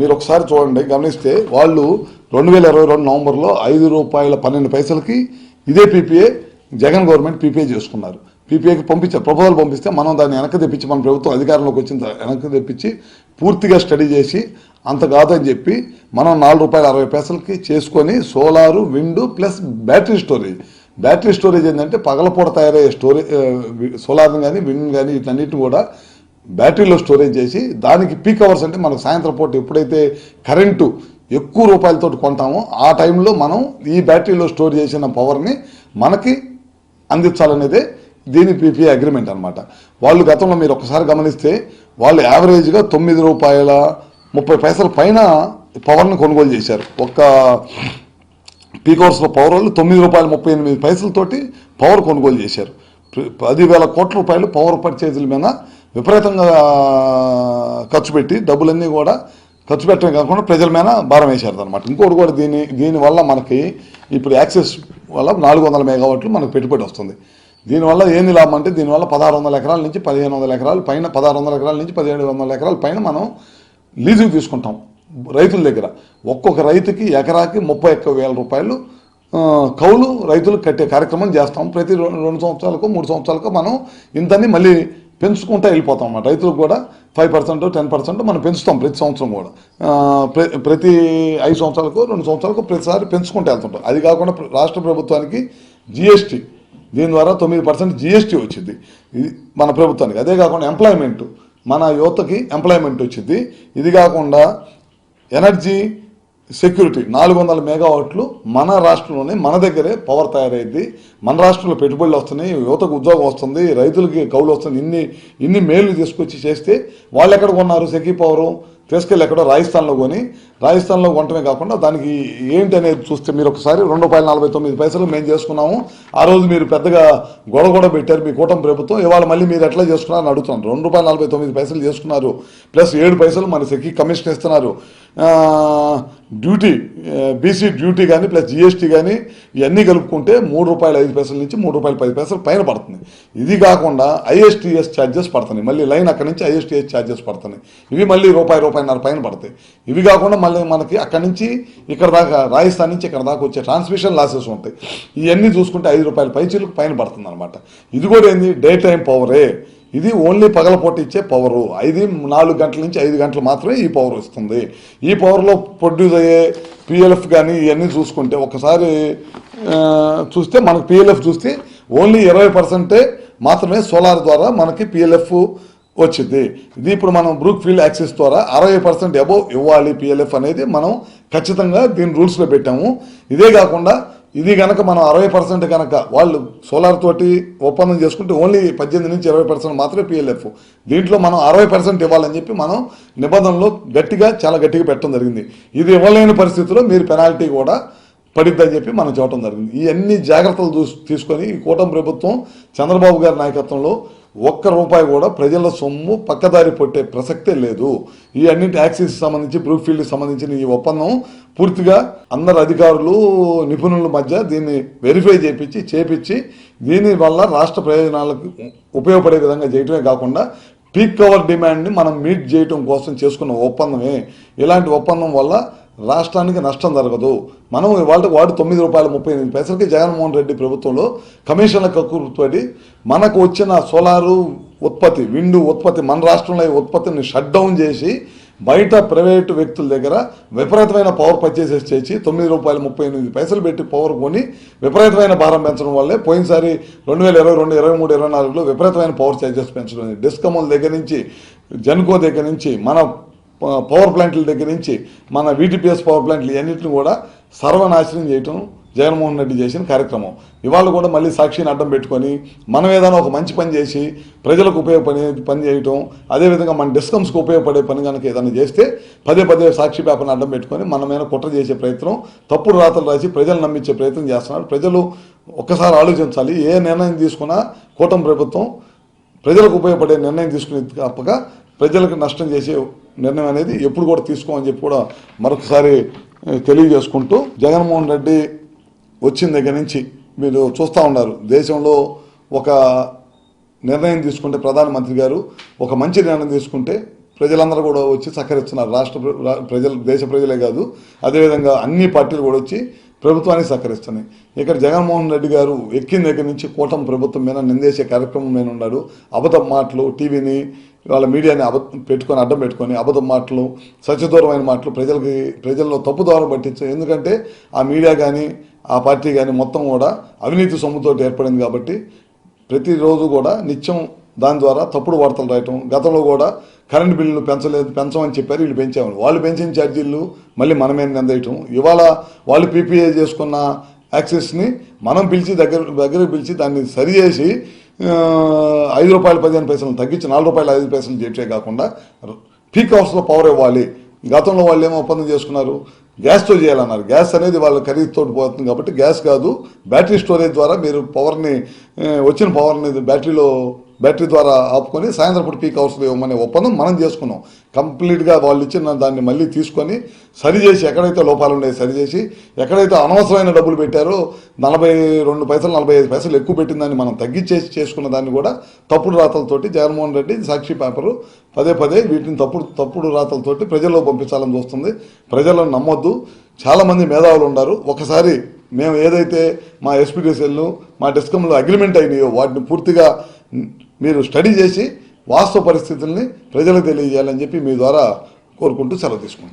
మీరు ఒకసారి చూడండి గమనిస్తే వాళ్ళు రెండు వేల ఇరవై రెండు నవంబర్లో ఐదు రూపాయల పన్నెండు పైసలకి ఇదే పీపీఏ జగన్ గవర్నమెంట్ పీపీఏ చేసుకున్నారు. పీపీఏకి పంపించారు ప్రపోజల్ పంపిస్తే మనం దాన్ని వెనక్కి తెప్పించి మన ప్రభుత్వం అధికారంలోకి వచ్చిన వెనక్కి తెప్పించి పూర్తిగా స్టడీ చేసి అంత కాదని చెప్పి మనం నాలుగు రూపాయల అరవై పైసలకి చేసుకొని solar wind plus battery storage. Battery storage ఏంటంటే పగలపూట తయారయ్యే స్టోరేజ్ సోలార్ని కానీ విండ్ కానీ వీటన్నిటిని కూడా బ్యాటరీలో స్టోరేజ్ చేసి దానికి పీక్ అవర్స్ అంటే మనకు సాయంత్రం పూట ఎప్పుడైతే కరెంటు ఎక్కువ రూపాయలతో కొంటామో ఆ టైంలో మనం ఈ బ్యాటరీలో స్టోర్ చేసిన పవర్ని మనకి అందించాలనేదే దీని పీపీ అగ్రిమెంట్ అనమాట వాళ్ళు గతంలో మీరు ఒకసారి గమనిస్తే వాళ్ళు యావరేజ్గా తొమ్మిది రూపాయల ముప్పై పైసల పైన పవర్ని కొనుగోలు చేశారు. ఒక్క పీక్ అవర్స్లో పవర్ వాళ్ళు తొమ్మిది రూపాయల ముప్పై ఎనిమిది పైసలతోటి పవర్ కొనుగోలు చేశారు. పదివేల కోట్ల రూపాయలు పవర్ పర్చేజీల మీద విపరీతంగా ఖర్చు పెట్టి డబ్బులన్నీ కూడా ఖర్చు పెట్టడం కాకుండా ప్రజల మీద భారం వేశారు అనమాట ఇంకోటి కూడా దీని దీనివల్ల మనకి ఇప్పుడు యాక్సెస్ వల్ల నాలుగు వందల మెగావాట్లు మనకు పెట్టుబడి వస్తుంది. దీనివల్ల ఏంది లాభం అంటే దీనివల్ల పదహారు వందల ఎకరాల నుంచి పదిహేను వందల ఎకరాల పైన పదహారు వందల ఎకరాల నుంచి పదిహేడు వందల ఎకరాల పైన మనం లీజుకి తీసుకుంటాం రైతుల దగ్గర. ఒక్కొక్క రైతుకి ఎకరాకి ముప్పై ఒక్క వేల రూపాయలు కౌలు రైతులు కట్టే కార్యక్రమం చేస్తాం. ప్రతి రెండు సంవత్సరాలకు మూడు సంవత్సరాలకు మనం ఇంతని మళ్ళీ పెంచుకుంటూ వెళ్ళిపోతాం అన్నమాట. రైతులకు కూడా ఫైవ్ పర్సెంట్ టెన్ పర్సెంట్ మనం పెంచుతాం ప్రతి సంవత్సరం కూడా. ప్రతి ఐదు సంవత్సరాలకు రెండు సంవత్సరాలకు ప్రతిసారి పెంచుకుంటూ వెళ్తుంటాం. అది కాకుండా రాష్ట్ర ప్రభుత్వానికి జిఎస్టీ దీని ద్వారా తొమ్మిది పర్సెంట్ జిఎస్టీ వచ్చింది. ఇది మన ప్రభుత్వానికి. అదే కాకుండా ఎంప్లాయ్మెంట్. మన యువతకి ఎంప్లాయ్మెంట్ వచ్చింది. ఇది కాకుండా ఎనర్జీ సెక్యూరిటీ నాలుగు వందల మెగావాట్లు మన రాష్ట్రంలోనే మన దగ్గరే పవర్ తయారైద్ది. మన రాష్ట్రంలో పెట్టుబడులు వస్తున్నాయి యువతకు ఉద్యోగం వస్తుంది రైతులకి కౌలు వస్తుంది. ఇన్ని ఇన్ని మేలు తీసుకొచ్చి చేస్తే వాళ్ళు ఎక్కడ కొన్నారు? సెకీ పవరు తీసుకెళ్ళి ఎక్కడో రాజస్థాన్లో కొని రాజస్థాన్లో కొనటమే కాకుండా దానికి ఏంటి అనేది చూస్తే మీరు ఒకసారి రెండు రూపాయల నలభై తొమ్మిది పైసలు మేము చేసుకున్నాము. ఆ రోజు మీరు పెద్దగా గొడవ కూడా పెట్టారు మీ కూటమి ప్రభుత్వం. ఇవాళ మళ్ళీ మీరు ఎట్లా చేసుకున్నారని అడుగుతున్నాను. రెండు రూపాయల నలభై తొమ్మిది పైసలు చేసుకున్నారు. ప్లస్ ఏడు పైసలు మన సెక్కి కమిషన్ ఇస్తున్నారు. డ్యూటీ బీసీ డ్యూటీ కానీ ప్లస్ జిఎస్టీ కానీ ఇవన్నీ కలుపుకుంటే మూడు రూపాయల ఐదు పైసల నుంచి మూడు రూపాయల పది పైసలు పైన పడుతుంది. ఇది కాకుండా ఐఎస్టీఎస్ ఛార్జెస్ పడుతున్నాయి. మళ్ళీ లైన్ అక్కడి నుంచి ఐఎస్టీఎస్ ఛార్జెస్ పడుతున్నాయి. ఇవి మళ్ళీ రూపాయి రూపాయిన్నర పైన పడతాయి. ఇవి కాకుండా మళ్ళీ మనకి అక్కడి నుంచి ఇక్కడ దాకా రాజస్థాన్ నుంచి ఇక్కడ దాకా వచ్చే ట్రాన్స్మిషన్ లాసెస్ ఉంటాయి. ఇవన్నీ చూసుకుంటే ఐదు రూపాయల పైచీలకు పైన పడుతుంది అనమాట ఇది కూడా ఏంది? డే టైం పవరే. ఇది ఓన్లీ పగలపూట ఇచ్చే పవరు ఐదు నాలుగు గంటల నుంచి ఐదు గంటలు మాత్రమే ఈ పవర్ వస్తుంది. ఈ పవర్లో ప్రొడ్యూస్ అయ్యే పిఎల్ఎఫ్ కానీ ఇవన్నీ చూసుకుంటే ఒకసారి చూస్తే మనకు పిఎల్ఎఫ్ చూస్తే ఓన్లీ ఇరవై పర్సెంటే మాత్రమే సోలార్ ద్వారా మనకి పిఎల్ఎఫ్ వచ్చింది. ఇది ఇప్పుడు మనం బ్రూక్ ఫీల్డ్ యాక్సెస్ ద్వారా అరవై పర్సెంట్ అబోవ్ ఇవ్వాలి పిఎల్ఎఫ్ అనేది మనం ఖచ్చితంగా దీని రూల్స్లో పెట్టాము. ఇదే కాకుండా ఇది కనుక మనం అరవై పర్సెంట్ కనుక వాళ్ళు సోలార్ తోటి ఒప్పందం చేసుకుంటే ఓన్లీ పద్దెనిమిది నుంచి ఇరవై పర్సెంట్ మాత్రమే పిఎల్ఎఫ్. దీంట్లో మనం అరవై పర్సెంట్ ఇవ్వాలని చెప్పి మనం నిబంధనలో గట్టిగా చాలా గట్టిగా పెట్టడం జరిగింది. ఇది ఇవ్వలేని పరిస్థితిలో మీరు పెనాల్టీ కూడా పడిద్దని చెప్పి మనం చూడటం జరిగింది. ఇవన్నీ జాగ్రత్తలు చూసి తీసుకొని ఈ కూటమి ప్రభుత్వం చంద్రబాబు గారి నాయకత్వంలో ఒక్క రూపాయి కూడా ప్రజల సొమ్ము పక్కదారి పట్టే ప్రసక్తే లేదు. ఈ అన్ని ట్యాక్సీస్ సంబంధించి బ్రూక్ సంబంధించిన ఈ ఒప్పందం పూర్తిగా అందరు అధికారులు నిపుణుల మధ్య దీన్ని వెరిఫై చేపించి చేపించి దీని వల్ల రాష్ట్ర ప్రయోజనాలకు ఉపయోగపడే విధంగా చేయటమే కాకుండా పీక్ కవర్ డిమాండ్ని మనం మీట్ చేయటం కోసం చేసుకున్న ఒప్పందమే. ఇలాంటి ఒప్పందం వల్ల రాష్ట్రానికి నష్టం జరగదు. మనం ఇవాళ వాడు తొమ్మిది రూపాయల ముప్పై ఎనిమిది పైసలకి జగన్మోహన్ రెడ్డి ప్రభుత్వంలో కమిషన్ల కక్కుర్తోటి మనకు వచ్చిన సోలారు ఉత్పత్తి విండు ఉత్పత్తి మన రాష్ట్రంలో ఈ ఉత్పత్తిని షట్ డౌన్ చేసి బయట ప్రైవేటు వ్యక్తుల దగ్గర విపరీతమైన పవర్ పర్చేసెస్ చేసి తొమ్మిది రూపాయల ముప్పై ఎనిమిది పైసలు పెట్టి పవర్ కొని విపరీతమైన భారం పెంచడం వల్లే పోయినసారి రెండు వేల ఇరవై రెండు ఇరవై మూడు ఇరవై నాలుగులో విపరీతమైన పవర్ ఛార్జెస్ పెంచడం డిస్కమ్ల దగ్గర నుంచి జన్కో దగ్గర నుంచి మన పవర్ ప్లాంట్ల దగ్గర నుంచి మన వీటీపీఎస్ పవర్ ప్లాంట్లు ఇవన్నింటిని కూడా సర్వనాశనం చేయటం జగన్మోహన్ రెడ్డి చేసిన కార్యక్రమం. ఇవాళ కూడా మళ్ళీ సాక్షిని అడ్డం పెట్టుకొని మనం ఏదైనా ఒక మంచి పని చేసి ప్రజలకు ఉపయోగపడే పని చేయటం అదేవిధంగా మన డిస్కమ్స్కి ఉపయోగపడే పని కనుక ఏదైనా చేస్తే పదే పదే సాక్షి పేపర్ని అడ్డం పెట్టుకొని మన మీద కుట్ర చేసే ప్రయత్నం తప్పుడు రాతలు రాసి ప్రజలు నమ్మించే ప్రయత్నం చేస్తున్నారు. ప్రజలు ఒక్కసారి ఆలోచించాలి ఏ నిర్ణయం తీసుకున్నా కూటమి ప్రభుత్వం ప్రజలకు ఉపయోగపడే నిర్ణయం తీసుకునేది తప్పక ప్రజలకు నష్టం చేసే నిర్ణయం అనేది ఎప్పుడు కూడా తీసుకోమని చెప్పి కూడా మరొకసారి తెలియజేసుకుంటూ జగన్మోహన్ రెడ్డి వచ్చిన దగ్గర నుంచి మీరు చూస్తూ ఉన్నారు. దేశంలో ఒక నిర్ణయం తీసుకుంటే ప్రధానమంత్రి గారు ఒక మంచి నిర్ణయం తీసుకుంటే ప్రజలందరూ కూడా వచ్చి సహకరిస్తున్నారు. రాష్ట్ర ప్ర- ప్రజలు దేశ ప్రజలే కాదు అదేవిధంగా అన్ని పార్టీలు కూడా వచ్చి ప్రభుత్వానికి సహకరిస్తున్నాయి. ఇక్కడ జగన్మోహన్ రెడ్డి గారు ఎక్కిన దగ్గర నుంచి కూటమి ప్రభుత్వం మీద నిందేసే కార్యక్రమం మీద ఉన్నాడు. అబద్ధ మాటలు టీవీని వాళ్ళ మీడియాని అబ పెట్టుకొని అడ్డం పెట్టుకొని అబద్ధం మాటలు సత్యదూరమైన మాటలు ప్రజలకి ప్రజల్లో తప్పు ద్వారా పట్టించు ఎందుకంటే ఆ మీడియా కానీ ఆ పార్టీ కానీ మొత్తం కూడా అవినీతి సొమ్ముతో ఏర్పడింది కాబట్టి ప్రతిరోజు కూడా నిత్యం దాని ద్వారా తప్పుడు వార్తలు రాయటం గతంలో కూడా కరెంట్ బిల్లులు పెంచలేదు పెంచమని చెప్పారు వీళ్ళు పెంచామని వాళ్ళు పెంచిన ఛార్జీలు మళ్ళీ మనమే నిందేయటం ఇవాళ వాళ్ళు పీపీఏ చేసుకున్న యాక్సెస్ని మనం పిలిచి దగ్గర దగ్గరకు పిలిచి దాన్ని సరిచేసి ఐదు రూపాయలు పదిహేను పైసలు తగ్గించి నాలుగు రూపాయలు ఐదు పైసలు చేర్చే కాకుండా పీక్ అవర్స్లో పవర్ ఇవ్వాలి. గతంలో వాళ్ళు ఏమో ఒప్పందం చేసుకున్నారు. గ్యాస్తో చేయాలన్నారు. గ్యాస్ అనేది వాళ్ళ ఖరీదుతో పోతుంది కాబట్టి గ్యాస్ కాదు బ్యాటరీ స్టోరేజ్ ద్వారా మీరు పవర్ని వచ్చిన పవర్ని బ్యాటరీలో బ్యాటరీ ద్వారా ఆపుకొని సాయంత్రం పూట పీక్ అవర్స్లో ఇవ్వమనే ఒప్పందం మనం చేసుకున్నాం. కంప్లీట్గా వాళ్ళు ఇచ్చిన దాన్ని మళ్ళీ తీసుకొని సరిచేసి ఎక్కడైతే లోపాలు ఉన్నాయి సరిచేసి ఎక్కడైతే అనవసరమైన డబ్బులు పెట్టారో నలభై రెండు పైసలు నలభై ఐదు పైసలు ఎక్కువ పెట్టిందని మనం తగ్గించేసి చేసుకున్న దాన్ని కూడా తప్పుడు రాతలతోటి జగన్మోహన్ రెడ్డి సాక్షి పేపరు పదే పదే వీటిని తప్పుడు తప్పుడు రాతలతోటి ప్రజల్లో పంపించాలని చూస్తుంది. ప్రజలను నమ్మొద్దు. చాలామంది మేధావులు ఉన్నారు. ఒకసారి మేము ఏదైతే మా ఎస్పీడీసీఎల్ మా డిస్కంలో అగ్రిమెంట్ అయినాయో వాటిని పూర్తిగా మీరు స్టడీ చేసి వాస్తవ పరిస్థితుల్ని ప్రజలకు తెలియజేయాలని చెప్పి మీ ద్వారా కోరుకుంటూ సెలవు తీసుకుంటాం.